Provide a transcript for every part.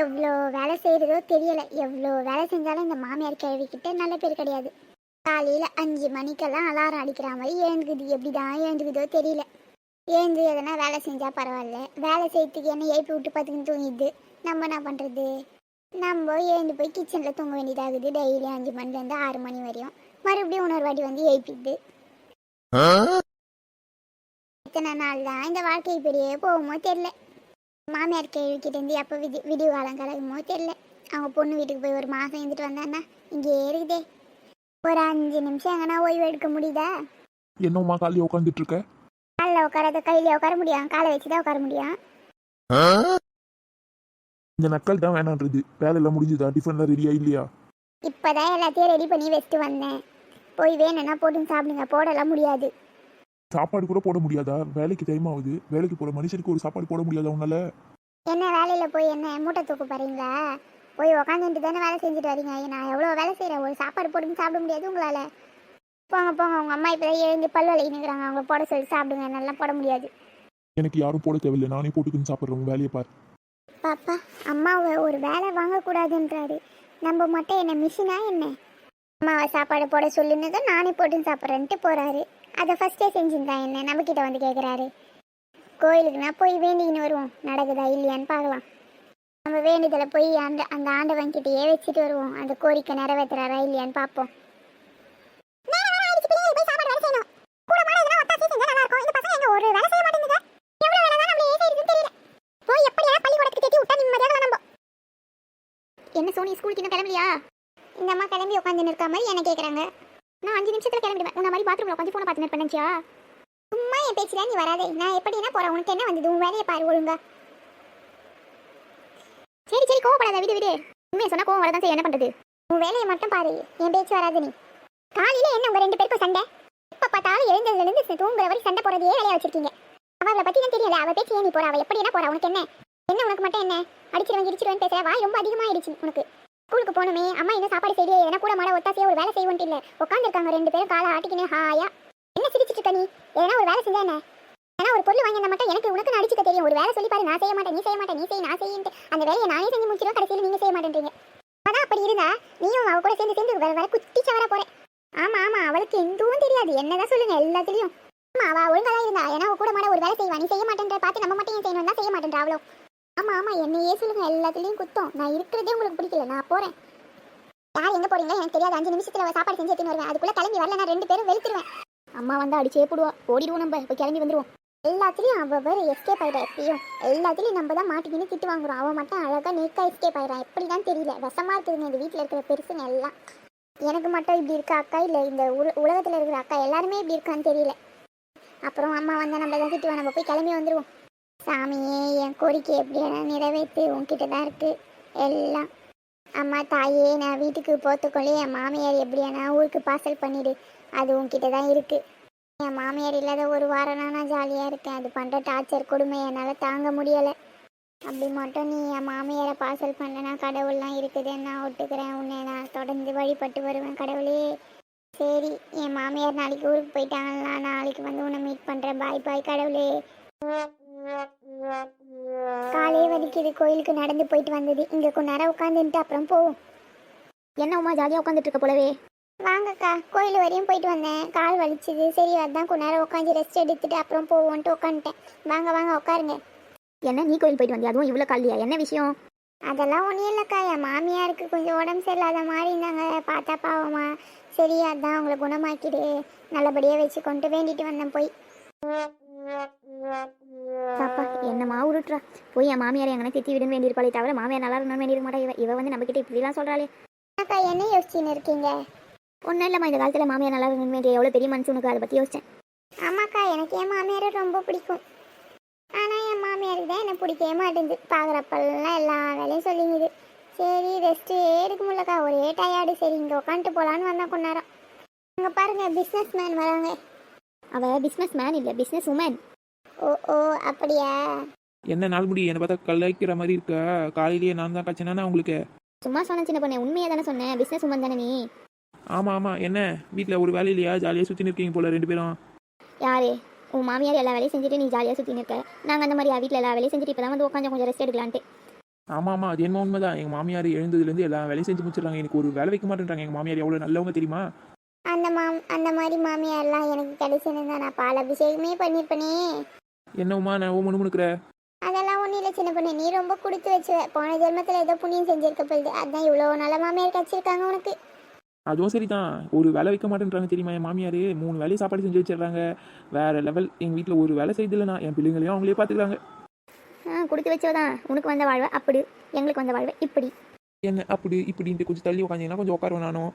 எவ்வளோ வேலை செய்கிறதோ தெரியல. எவ்வளோ வேலை செஞ்சாலும் இந்த மாமியார் கேள்விக்கிட்ட நல்ல பேர் கிடையாது. காலையில் அஞ்சு மணிக்கெல்லாம் அலாரம் அடிக்கிற மாதிரி ஏந்துக்குது. எப்படி தான் ஏந்துக்குதோ தெரியல. ஏந்து எதனா வேலை செஞ்சால் பரவாயில்ல. வேலை செய்யறதுக்கு என்ன எழுப்பி விட்டு பார்த்துக்கின்னு தூங்கிடுது. நம்ம என்ன பண்ணுறது நம்ம ஏந்து போய் கிச்சனில் தூங்க வேண்டியதாகுது. டெய்லி அஞ்சு மணிலேருந்து ஆறு மணி வரையும். மறுபடியும் வாட்டி வந்து எழுப்பிடுது எத்தனை நாள் தான் இந்த வாழ்க்கை இப்படியே போகுமோ தெரில மாமியார் கேள்விக்கிட்டேருந்து எப்போ விதி விடிவு காலம் கலகுமோ தெரில அவங்க பொண்ணு வீட்டுக்கு போய் ஒரு மாதம் இருந்துட்டு வந்தான்னா இங்கே இருக்குதே ஒரு அஞ்சு நிமிஷம் எங்கன்னா ஓய்வு எடுக்க முடியுதா? என்னம்மா காலையில் உட்காந்துட்டு இருக்க? காலில் உட்காரத கையில உட்கார முடியும். காலை வச்சு தான் உட்கார முடியும். இந்த நக்கல் தான் வேணான்றது. வேலையெல்லாம் முடிஞ்சுதா? டிஃபன்லாம் ரெடியா இல்லையா? இப்போதான் எல்லாத்தையும் ரெடி பண்ணி வச்சுட்டு வந்தேன். போய் வேணும்னா போட்டுன்னு சாப்பிடுங்க. போடலாம் முடியாது. சாப்பாடு கூட போட முடியாதா? வேலைக்கு டைம் ஆகுது. வேலைக்கு போற மனுஷனுக்கு ஒரு சாப்பாடு போட முடியாதா உன்னால? என்ன வேலையில் போய் என்ன மூட்டை தூக்க போகிறீங்களா போய் உக்காந்துட்டு தானே வேலை செஞ்சுட்டு வரீங்க. நான் எவ்வளோ வேலை செய்கிறேன் ஒரு சாப்பாடு போட்டுன்னு சாப்பிட முடியாது உங்களால். போங்க போங்க. உங்கள் அம்மா இப்போ தான் எழுந்து பல் வலிக்குனுக்குறாங்க அவங்க போட சொல்லி சாப்பிடுங்க. என்னாலாம் போட முடியாது. எனக்கு யாரும் போட தேவையில்லை. நானே போட்டுக்கின்னு சாப்பிட்றேன். உன் வேலையை பார். பாப்பா அம்மாவை ஒரு வேலை வாங்கக்கூடாதுன்றாரு. நம்ம மட்டும் என்ன மிஷினா என்ன? அம்மாவை சாப்பாடு போட சொல்லுனதும் நானே போட்டுன்னு சாப்பிட்றேன்ட்டு போகிறாரு அதை ஃபஸ்ட்டே செஞ்சுருந்தா என்ன? நம்மக்கிட்ட வந்து கேட்குறாரு கோயிலுக்குனா போய் வேண்டிக்கின்னு வருவோம். நடக்குதா இல்லையான்னு பார்க்கலாம். நம்ம வேண்டுதலை போய் அந்த அந்த ஆண்டவன் கிட்டேயே வச்சுட்டு வருவோம். அந்த கோரிக்கை நிறைவேற்றுறாரா இல்லையான்னு பார்ப்போம். ஒரு வேலை செய்ய மாட்டேங்குது? வேலை தான் தெரியல. போய் எப்படியா பள்ளிக்கூடத்துக்கு கட்டி விட்டா நிம்மதியாக என்ன சோனி ஸ்கூலுக்கு இன்னும் கிளம்பலையா? இந்த அம்மா கிளம்பி உட்காந்துன்னு இருக்க மாதிரி என்ன கேட்குறாங்க நான் அஞ்சு நிமிஷத்துல கிளம்பிடுவேன். உன்ன மாதிரி பாத்ரூம்ல உட்காந்து ஃபோனை பார்த்துன்னு பண்ணச்சியா சும்மா என் பேச்சுல நீ வராதே. நான் எப்படின்னா போறேன். உனக்கு என்ன வந்தது? உன் வேலையை பாரு ஒழுங்கா. சரி சரி கோவப்படாத. விடு விடு. உண்மையை சொன்னா கோவம் வரதான் செய்ய என்ன பண்றது? உன் வேலையை மட்டும் பாரு. என் பேச்சு வராது நீ. காலையில என்ன உங்க ரெண்டு பேருக்கும் சண்டை? எப்ப பார்த்தாலும் எழுந்ததுல இருந்து தூங்குற வரை சண்டை போறதையே வேலையா வச்சிருக்கீங்க. அவளை பத்தி தான் தெரியல அவ பேச்சு ஏன் நீ போற? அவ எப்படி என்ன போறா. உனக்கு என்ன? என்ன உனக்கு மட்டும் என்ன? அடிச்சிருவன் இடிச்சிருவன் பேசுற. வாய் ரொம்ப அதிகமாயிடுச்சு உனக்கு. ஸ்கூலுக்கு போனோமே அம்மா என்ன சாப்பாடு செய்யலையே? எதனா கூட மாட ஒத்தாசியா ஒரு வேலை செய்வோன்ட்டு இல்ல. உட்காந்துருக்காங்க ரெண்டு பேரும் காலை ஆட்டிக்கினு ஹாயா. என்ன சிரிச்சிட்டு இருக்க நீ? எதனா ஒரு வேலை செஞ்சா என்ன? ஏன்னா ஒரு பொருள் வாங்கியிருந்தா மட்டும் எனக்கு உனக்கு அடிச்சுக்க தெரியும். ஒரு வேலை சொல்லி பாரு நான் செய்ய மாட்டேன் நீ செய்ய மாட்டேன் நீ செய்ய நான் செய்யின்ட்டு. அந்த வேலையை நானே செஞ்சு முடிச்சிடும் கடைசியில் நீங்க செய்ய மாட்டேன்றீங்க. அதான் அப்படி இருந்தா நீயும் அவ கூட சேர்ந்து சேர்ந்து வேற வேற குட்டிச்ச வர போறேன் ஆமா ஆமா அவளுக்கு எதுவும் தெரியாது. என்னதான் சொல்லுங்க எல்லாத்துலயும். ஆமா அவ ஒழுங்கா தான் இருந்தா. ஏன்னா கூட மாட ஒரு வேலை செய்வா. நீ செய்ய மாட்டேன்ற பார்த்து நம்ம மட்டும் ஏன் செய்யணும் தான் செய்ய மாட்டேன்றா அவ்வளோ ஆமா ஆமா என்னையே சொல்லுங்க. எல்லாத்துலயும் குத்தம். நான் இருக்கிறதே உங்களுக்கு பிடிக்கல. நான் போறேன். யார் எங்க போறீங்க எனக்கு தெரியாது. அஞ்சு நிமிஷத்துல சாப்பாடு செஞ்சு எடுத்துன்னு வருவேன். அதுக்குள்ள கிளம்பி வரல நான் ரெண்டு பேரும் வெளுத்துருவேன். அம்மா வந்து அடிச்சே போடுவா. ஓடிடுவோம் நம்ம. இப்போ கிளம்பி வந்துருவோம். எல்லாத்துலேயும் அவள் வேறு எஸ்கேப் ஆயிட்டா எப்பயும் எல்லாத்துலேயும் நம்ம தான் மாட்டிக்கின்னு திட்டு வாங்குறோம். அவன் மட்டும் அழகாக நேக்கா எஸ்கேப் ஆகிடா எப்படி தான் தெரியல. விஷமா இருக்குதுங்க இந்த வீட்டில் இருக்கிற பெருசுங்க எல்லாம். எனக்கு மட்டும் இப்படி இருக்க அக்கா இல்லை. இந்த உல உலகத்தில் இருக்கிற அக்கா எல்லாருமே இப்படி இருக்கான்னு தெரியல. அப்புறம் அம்மா வந்தால் நம்ம தான் திட்டுவோம் நம்ம போய் கிளம்பி வந்துடுவோம் சாமியே என் கோரிக்கை எப்படியான நிறைவேற்று? உன்கிட்ட தான் இருக்கு. எல்லாம். அம்மா தாயே நான் வீட்டுக்கு போத்துக்கொள்ளே என் மாமியார் எப்படியானா ஊருக்கு பார்சல் பண்ணிடு. அது உன்கிட்ட தான் இருக்கு. என் மாமியார் இல்லாத ஒரு வாரம்னா நான் ஜாலியாக இருக்கேன். அது பண்ணுற டார்ச்சர் கொடுமை என்னால் தாங்க முடியலை. அப்படி மட்டும் நீ என் மாமியாரை பார்சல் பண்ணனா கடவுள்லாம் இருக்குது. நான் ஒட்டுக்கிறேன் உன்னை நான் தொடர்ந்து வழிபட்டு வருவேன் கடவுளே. சரி என் மாமியார் நாளைக்கு ஊருக்கு போயிட்டாங்கன்னா நாளைக்கு வந்து உன்னை மீட் பண்ணுறேன் பாய் பாய் கடவுளே. காலையே வலிக்குது. கோயிலுக்கு நடந்து போயிட்டு வந்தது. இங்கே கொஞ்ச நேரம் உட்காந்துட்டு அப்புறம் போவோம். என்ன உமா ஜாலியாக உட்காந்துட்டு இருக்க போலவே? வாங்கக்கா கோயில் வரையும் போயிட்டு வந்தேன். கால் வலிச்சுது. சரி அதான் கொஞ்ச நேரம் உட்காந்து ரெஸ்ட் எடுத்துட்டு அப்புறம் போவோன்ட்டு உட்காந்துட்டேன் வாங்க வாங்க உட்காருங்க. என்ன நீ கோயில் போயிட்டு வந்தியா? அதுவும் இவ்வளோ காலையா? என்ன விஷயம்? அதெல்லாம் ஒன்றும் இல்லைக்கா. என் மாமியாருக்கு கொஞ்சம் உடம்பு சரியில்லாத மாதிரி இருந்தாங்க. பார்த்தா பாவமா. சரி அதான் அவங்கள குணமாக்கிடு நல்லபடியாக வச்சு கொண்டு வேண்டிட்டு வந்தேன் போய். பாப்பா என்னம்மா உருட்டுறா. போய் என் மாமியார் எங்கன்னா திட்டி விடுன்னு வேண்டியிருப்பாளே தவிர மாமியார் நல்லா இருக்கணும்னு வேண்டியிருக்க மாட்டா. இவ இவ வந்து நம்மக்கிட்ட இப்படிலாம் சொல்கிறாளே அக்கா என்ன யோசிச்சுன்னு இருக்கீங்க? ஒன்றும் இல்லைம்மா இந்த காலத்தில் மாமியார் நல்லா இருக்கணும்னு வேண்டிய எவ்வளோ பெரிய மனசு உனக்கு அதை பற்றி யோசிச்சேன். ஆமாக்கா எனக்கு என் மாமியாரை ரொம்ப பிடிக்கும். ஆனால் என் மாமியாருக்கு தான் எனக்கு பிடிக்கவே மாட்டேங்குது. பார்க்குறப்பெல்லாம் எல்லா வேலையும் சொல்லிங்குது. சரி ரெஸ்ட்டு எடுக்க முடியலக்கா ஒரே டயர்டு சரி இங்கே உட்காந்துட்டு போகலான்னு வந்தேன் கொஞ்ச நேரம். அங்கே பாருங்கள் பிஸ்னஸ் மேன் வராங்க. அவள் பிஸ்னஸ் மேன் இல்லை பிஸ்னஸ் உமன் ஓ ஓ அப்படியா? என்ன நாள் முடி என்னை பார்த்தா கலாய்க்கிற மாதிரி இருக்க. காலையிலேயே நான் தான் கச்சனா உங்களுக்கு? சும்மா சொன்ன சின்ன பொண்ணு உண்மையாக தானே சொன்னேன் பிஸ்னஸ் உமன் தானே நீ. ஆமாம் ஆமாம் என்ன? வீட்டில் ஒரு வேலை இல்லையா ஜாலியாக சுற்றின்னு இருக்கீங்க போல ரெண்டு பேரும். யாரு? உன் மாமியார் எல்லா வேலையும் செஞ்சுட்டு நீ ஜாலியாக சுற்றின்னு இருக்க. நாங்கள் அந்த மாதிரி வீட்டில் எல்லா வேலையும் செஞ்சுட்டு இப்போ தான் வந்து உட்காந்து கொஞ்சம் ரெஸ்ட் எடுக்கலான்ட்டு. ஆமாம் ஆமாம் அது என்ன உண்மைதான். எங்கள் மாமியார் எழுந்ததுலேருந்து எல்லா வேலையும் செஞ்சு முடிச்சிடுறாங்க. எனக்கு ஒரு வேலை வைக்க மாட்டேன்றாங்க. எங்கள் மாமியார் எவ்வளோ நல்லவங்க தெரியுமா? அந்த மாம் அந்த மாதிரி மாமியார்லாம் எனக்கு கிடைச்சிருந்தா நான் பால் அபிஷேகமே பண்ணியிருப்பேனே என்னம்மா நான் ஓ முணுமுணுக்கிற? அதெல்லாம் ஒன்றும் இல்லை சின்ன பொண்ணு. நீ ரொம்ப கொடுத்து வச்சுவ. போன ஜென்மத்தில் ஏதோ புண்ணியம் செஞ்சிருக்க போகுது அதான் இவ்வளோ நல்ல மாமியார் கிடச்சிருக்காங்க உனக்கு. அதுவும் சரிதான். ஒரு வேலை வைக்க மாட்டேன்றாங்க தெரியுமா என் மாமியார்? மூணு வேலையை சாப்பாடு செஞ்சு வச்சிடுறாங்க. வேற லெவல் எங்கள் வீட்டில் ஒரு வேலை செய்யதில்லை நான். என் பிள்ளைங்களையும் அவங்களே பார்த்துக்கிறாங்க ஆ கொடுத்து வச்சவதான். உனக்கு வந்த வாழ்வை அப்படி. எங்களுக்கு வந்த வாழ்வை இப்படி. என்ன அப்படி இப்படின்ட்டு கொஞ்சம் தள்ளி உட்காந்தீங்கன்னா கொஞ்சம் உட்காருவேன் நானும்.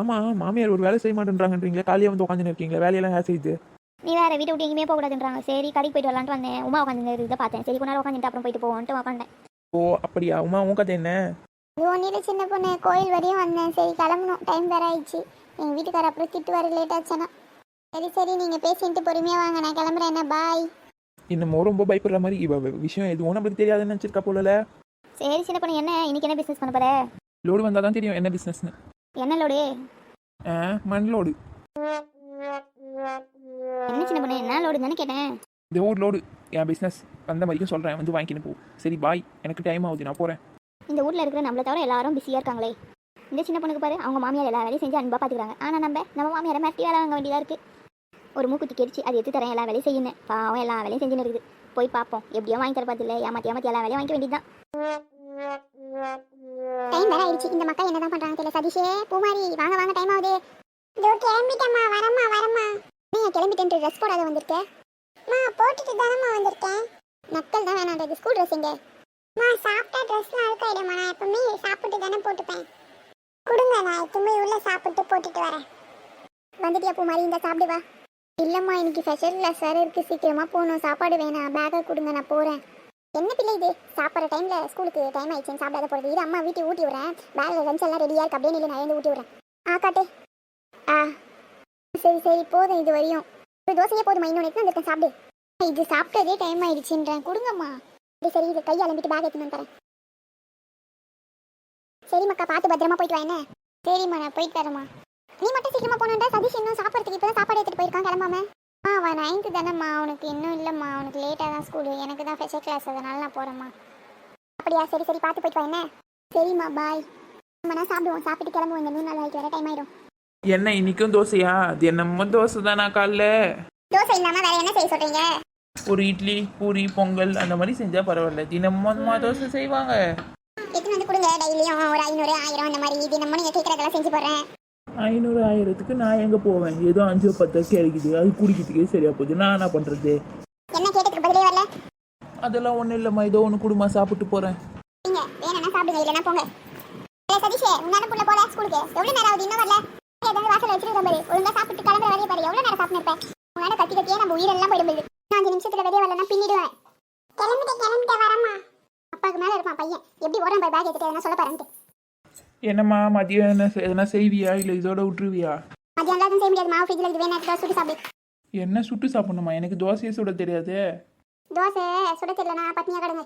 ஆமாம் மாமியார் ஒரு வேலை செய்ய மாட்டேன்றாங்கன்றீங்களே காலையே வந்து உட்காந்துன்னு இருக்கீங்களா வேலையெல்லாம் யார் செய்யுது நீ வேற வீட்டை விட்டு எங்கேயுமே போகக்கூடாதுன்றாங்க சரி கடைக்கு போயிட்டு வரலான்ட்டு வந்தேன். உமா உட்காந்து இதை பார்த்தேன். சரி கொஞ்ச நேரம் உட்காந்துட்டு அப்புறம் போயிட்டு போவோன்ட்டு உட்காந்தேன் ஓ அப்படியா? உமா உன் கதை என்ன? இல்லை சின்ன பொண்ணு. கோயில் வரையும் வந்தேன். சரி கிளம்பணும். டைம் வேற ஆயிடுச்சு. எங்கள் வீட்டுக்கார அப்புறம் திட்டு வர லேட் ஆச்சுன்னா சரி சரி நீங்கள் பேசிட்டு பொறுமையாக வாங்க. நான் கிளம்புறேன். என்ன பாய் என்னமோ ரொம்ப பயப்படுற மாதிரி இவ இவ விஷயம் எதுவும் நம்மளுக்கு தெரியாதுன்னு நினச்சிருக்கா போலல. சரி சின்ன பொண்ணு என்ன? இன்னைக்கு என்ன பிஸ்னஸ் பண்ண போற? லோடு வந்தால் தான் தெரியும் என்ன பிஸ்னஸ்னு என்ன லோடு மண் லோடு என்ன சின்ன பொண்ணு என்ன லோடு தானே கேட்டேன். இந்த ஊர் லோடு. என் பிஸ்னஸ் வந்த வரைக்கும் சொல்கிறேன் வந்து வாங்கிக்கின்னு போ. சரி பாய் எனக்கு டைம் ஆகுது. நான் போகிறேன் இந்த ஊர்ல இருக்கிற நம்மளை தவிர எல்லாரும் பிஸியா இருக்காங்களே. இந்த சின்ன பொண்ணுக்கு பாரு அவங்க மாமியார் எல்லா வேலையும் செஞ்சு அன்பா பாத்துக்கிறாங்க. ஆனா நம்ம நம்ம மாமியாரை மிரட்டி வேலை வாங்க வேண்டியதா இருக்கு. ஒரு மூக்குத்தி கெடிச்சு அது எடுத்து தரேன். எல்லா வேலையும் செய்யணும். பாவம் எல்லா வேலையும் செஞ்சுன்னு இருக்குது. போய் பார்ப்போம் எப்படியோ வாங்கி தர பார்த்துல ஏமாத்தி ஏமாத்தி எல்லா வேலையும் வாங்கிக்க வேண்டியதுதான். டைம் வேற ஆயிடுச்சு. இந்த மக்கள் என்னதான் பண்றாங்க தெரியல. சதீஷே பூமாரி வாங்க வாங்க டைம் ஆகுது. இதோ கிளம்பிட்டம்மா வரம்மா வரம்மா. நீங்க கிளம்பிட்டு ட்ரெஸ் போடாத வந்திருக்கேன் மா போட்டுட்டு தானம்மா வந்திருக்கேன். நக்கல் தான் வேணாம் ஸ்கூல் ட்ரெஸ் இங்க. மா சாப்பிட்டா ட்ரெஸ்லாம் அழுக்காயிடுமா நான் எப்பவுமே சாப்பிட்டு தானே போட்டுப்பேன். கொடுங்க நான் எப்பவுமே உள்ள சாப்பிட்டு போட்டுட்டு வரேன். வந்துட்டியா பூமாரி? இந்த சாப்பிடுவா இல்லைம்மா இன்னைக்கு ஸ்பெஷல் கிளாஸ் வேற இருக்கு. சீக்கிரமா போகணும். சாப்பாடு வேணாம். பேக்கை கொடுங்க நான் போகிறேன் என்ன பிள்ளை இது? சாப்பிட்ற டைமில் ஸ்கூலுக்கு டைம் ஆயிடுச்சுன்னு சாப்பிடாத போகிறது இது அம்மா வீட்டை ஊட்டி விட்றேன். பேக்ல லஞ்ச் எல்லாம் ரெடியாக இருக்கு. அப்படியே நான் எழுந்து ஊட்டி விட்றேன். ஆ காட்டு. ஆ. சரி சரி போதும் இது வரையும். ஒரு தோசையே போதுமா இன்னொன்று எடுத்து சாப்பிடு. இது சாப்பிட்டதே டைம் ஆயிடுச்சுன்றேன். கொடுங்கம்மா. சரி சரி இது கை அலம்பிட்டு பேக் எடுத்துன்னு தரேன். சரி சரிம்மாக்கா பார்த்து பத்திரமா போயிட்டு வா என்ன? சரிம்மா நான் போயிட்டு வரேம்மா. நீ மட்டும் சீக்கிரமா போனேன்டா சதீஷ் இன்னும் சாப்பிட்றதுக்கு இப்போ சாப்பாடு எடுத்துட்டு போயிருக்கான் கிளம்பாம. ஆ அவன் நைன்த்து தானேம்மா. அவனுக்கு இன்னும் இல்லைம்மா. அவனுக்கு லேட்டாக தான் ஸ்கூலு எனக்கு தான் ஸ்பெஷல் கிளாஸ் அதனால நான் போகிறேம்மா அப்படியா? சரி சரி. பார்த்து போயிட்டு வா என்ன? சரிம்மா பாய் நம்ம சாப்பிடுவோம். சாப்பிட்டு கிளம்புவோம். இந்த மூணு நாள் வரைக்கும் வர டைம் ஆயிடும். என்ன இன்னைக்கும் தோசையா? அது என்னமோ தோசை தானா காலைல? தோசை இல்லாமல் வேற என்ன செய்ய சொல்கிறீங்க ஒரு இட்லி பூரி பொங்கல் அந்த மாதிரி செஞ்சா பரவாயில்ல. தினமும் தோசை செய்வாங்க. எடுத்துன்னு வந்து கொடுங்க. டெய்லியும் ஒரு ஐநூறு ஆயிரம் அந்த மாதிரி தினமும் நீங்கள் கேட்குறதெல்லாம் செஞ்சு போடுறேன். ஐநூறு ஆயிரத்துக்கு நான் எங்க போவேன்? ஏதோ அஞ்சு பத்து கிடைக்குது. அது குடிக்கிறதுக்கே சரியா போகுது நான் என்ன பண்றது? என்ன கேட்டதுக்கு பதிலே வரல. அதெல்லாம் ஒன்றும் இல்லைம்மா. ஏதோ ஒன்று குடுமா சாப்பிட்டு உன்னால கத்தி கத்தியே நம்ம உயிரெல்லாம் போயிடும் அஞ்சு நிமிஷத்துல வெளியே வரலன்னா பின்னிடுவேன். கிளம்பிட்டு கிளம்பிட்டு வரமா அப்பாவுக்கு மேல இருப்பான் பையன். எப்படி ஓரம் போய் பேக் எடுத்துட்டு எதனா சொல்ல பாருன்ட்டு என்னம்மா மதியம் என்ன செ- எதனா செய்வியா? இல்லை இதோட விட்டுருவியா மதியம் எல்லாம் செய்ய முடியாது மாவு ஃப்ரிட்ஜில் எடுத்து சுட்டு சாப்பிடு. என்ன சுட்டு சாப்பிடணுமா? எனக்கு தோசையை சுட தெரியாது. தோசை சுட தெரியலனா பட்னியா கிடங்க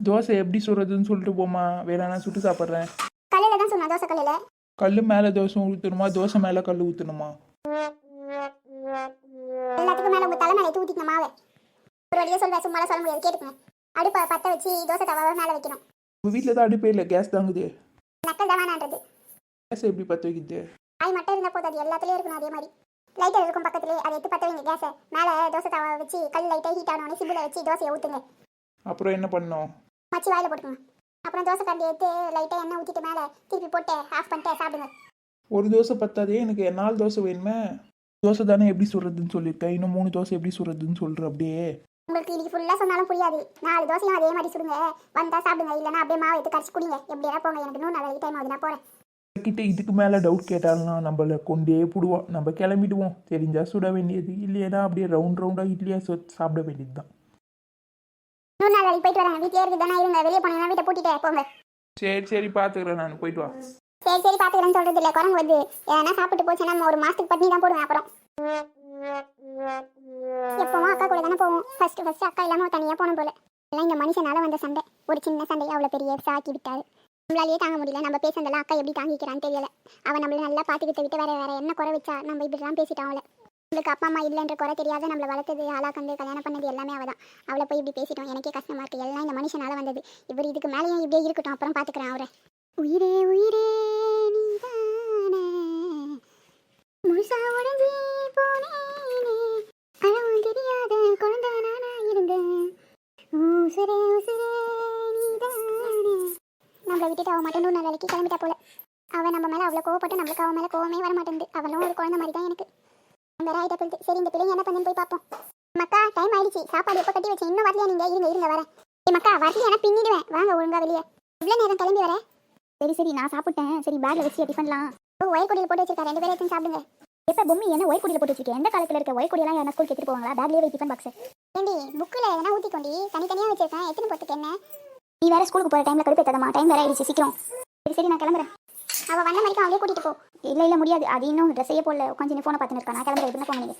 தோசை எப்படி சுடுறதுன்னு சொல்லிட்டு போமா வேணா நான் சுட்டு சாப்பிட்றேன். கல்லில் தான் சொன்னா தோசை கல்லில். கல் மேலே தோசை ஊற்றணுமா தோசை மேலே கல் ஊற்றணுமா எல்லாத்துக்கும் மேல உங்க தலை மேல ஊத்திக்கணும் மாவை. ஒரு வழியா சொல்வேன் சும்மா சொல்ல முடியாது கேட்டுக்கங்க. அடுப்பை பத்த வச்சு தோசை தவாவை மேல வைக்கணும். உங்கள் வீட்டில் தான் அடுப்பே இல்லை கேஸ் தாங்குது. நக்கல் தான் வேணான்றது. கேஸ் எப்படி பற்ற வைக்குது? ஆய் மட்டும் இருந்தா போதும் அது எல்லாத்துலயும் இருக்கணும் அதே மாதிரி. லைட்டர் இருக்கும் பக்கத்துலயே அதை எடுத்து பத்த வைங்க கேஸை. மேல தோசை தவா வச்சு கல் லைட்டா ஹீட் ஆனோடனே சிபில வச்சு தோசையை ஊத்துங்க. அப்புறம் என்ன பண்ணோம்? மச்சி வாயில போட்டுக்கோங்க. அப்புறம் தோசை கண்டி எடுத்து லைட்டா எண்ணெய் ஊத்திட்டு மேல திருப்பி போட்டு ஆஃப் பண்ணிட்டு சாப்பிடுங்க. ஒரு தோசை பத்தாதே எனக்கு நாலு தோசை வேணுமே. தோசை தானே எப்படி சுடுறதுன்னு சொல்லியிருக்கேன். இன்னும் மூணு தோசை எப்படி சுடுறதுன்னு சொல்கிற அப்படியே. உங்களுக்கு இன்னைக்கு ஃபுல்லா சொன்னாலும் புரியாது. நாலு தோசையும் அதே மாதிரி சுடுங்க. வந்தா சாப்பிடுங்க. இல்லைன்னா அப்படியே மாவு எடுத்து கரைச்சி குடிங்க. எப்படியா போங்க. எனக்கு இன்னும் நல்ல டைம் ஆகுது. நான் போறேன். கிட்ட இதுக்கு மேலே டவுட் கேட்டாலும் நம்மளை கொண்டே போடுவோம். நம்ம கிளம்பிடுவோம். தெரிஞ்சா சுட வேண்டியது. இல்லையா அப்படியே ரவுண்ட் ரவுண்டாக இட்லியாக சொ சாப்பிட வேண்டியது தான் இன்னொரு நாள் வேலைக்கு போயிட்டு வரேன். வீட்டிலே இருக்கு தானே இருங்க. வெளியே போனீங்கன்னா வீட்டை பூட்டிட்டே போங்க. சரி சரி. பார்த்துக்கிறேன் நான். போயிட்டு வா. சரி சரி. பாத்துக்கிறேன்னு சொல்றது இல்ல குரங்கு வந்து ஏன்னா சாப்பிட்டு போச்சுன்னா ஒரு மாசத்துக்கு பட்னி தான் போடுவேன். அப்புறம். எப்பவும் அக்கா கூட தானே போவோம். ஃபர்ஸ்ட் ஃபர்ஸ்ட் அக்கா இல்லாம தனியா போன போல. எல்லாம் இந்த மனுஷனால வந்த சண்டை. ஒரு சின்ன சண்டை அவ்வளவு பெரிய சாக்கி விட்டாரு. நம்மளாலேயே தாங்க முடியல. நம்ம பேசுனதெல்லாம் அக்கா எப்படி தாங்கிக்கிறான்னு தெரியல. அவன் நம்மள நல்லா பாத்துக்கிட்ட விட்டு வேற வேற என்ன குறை வச்சா? நம்ம இப்படிலாம் பேசிட்டோம் அவளை. உங்களுக்கு அப்பா அம்மா இல்லைன்ற குறை தெரியாத நம்மளை வளர்த்தது ஆளாக்கந்து கல்யாணம் பண்ணது எல்லாமே அவள் தான் அவளை போய் இப்படி பேசிட்டோம். எனக்கே கஷ்டமா இருக்கு. எல்லாம் இந்த மனுஷனால வந்தது. இவர் இதுக்கு மேலேயும் இப்படியே இருக்கட்டும். அப்புறம் பார்த்துக்கிறேன் அவரை. உயிரே உயிரே நீதானே. முழுசா உடஞ்சி போனே அளவும் தெரியாத குழந்தை நானா இருந்தேன் உசுரே உசுரே நீதானே நம்மளை விட்டுட்டு அவன் மட்டும் நூறு வேலைக்கு கிளம்பிட்டா போல. அவன் நம்ம மேலே அவ்வளோ கோவப்பட்டு நம்மளுக்கு அவன் மேலே கோவமே வர மாட்டேங்குது அவளும் ஒரு குழந்தை மாதிரி தான் எனக்கு. வேற ஆகிட்ட போகுது சரி இந்த பிள்ளைங்க என்ன பண்ணுன்னு போய் பார்ப்போம் மக்கா டைம் ஆயிடுச்சு. சாப்பாடு எப்போ கட்டி வச்சு இன்னும் வரலையா நீங்க? இருங்க இருங்க வரேன். ஏ மக்கா வரலையா? பின்னிடுவேன். வாங்க ஒழுங்கா வெளியே. இவ்வளோ நேரம் கிளம்பி வரேன் சரி சரி நான் சாப்பிட்டேன். சரி பேக்கில் வச்சு டிஃபன்லாம் ஓ ஒயர் கொடியில் போட்டு வச்சிருக்கா ரெண்டு பேரும் எடுத்து சாப்பிடுங்க. எப்போ பொம்மி? என்ன ஒய் கொடியில் போட்டு வச்சிருக்கேன் எந்த காலத்தில் இருக்க? ஒய் கொடியெல்லாம் யாரும் ஸ்கூல் எடுத்துட்டு போவாங்களா? பேக்லேயே டிஃபன் பாக்ஸ் ஏண்டி புக்கில் எதனா ஊற்றிக்கொண்டி தனித்தனியாக வச்சிருக்கேன். எத்தனை போட்டுக்கு என்ன? நீ வேற ஸ்கூலுக்கு போகிற டைமில் கடுப்பேத்தாதம்மா டைம் வேற ஆயிடுச்சு சீக்கிரம். சரி சரி நான் கிளம்புறேன். அவள் வந்த வரைக்கும் அவளே கூட்டிகிட்டு போ. இல்லை இல்லை முடியாது. அது இன்னும் ட்ரெஸ்ஸையே போடல. உட்காந்து ஃபோனை பார்த்துன்னு இருக்கா. நான் கிளம்புறேன் ஃபோன் பண்ணி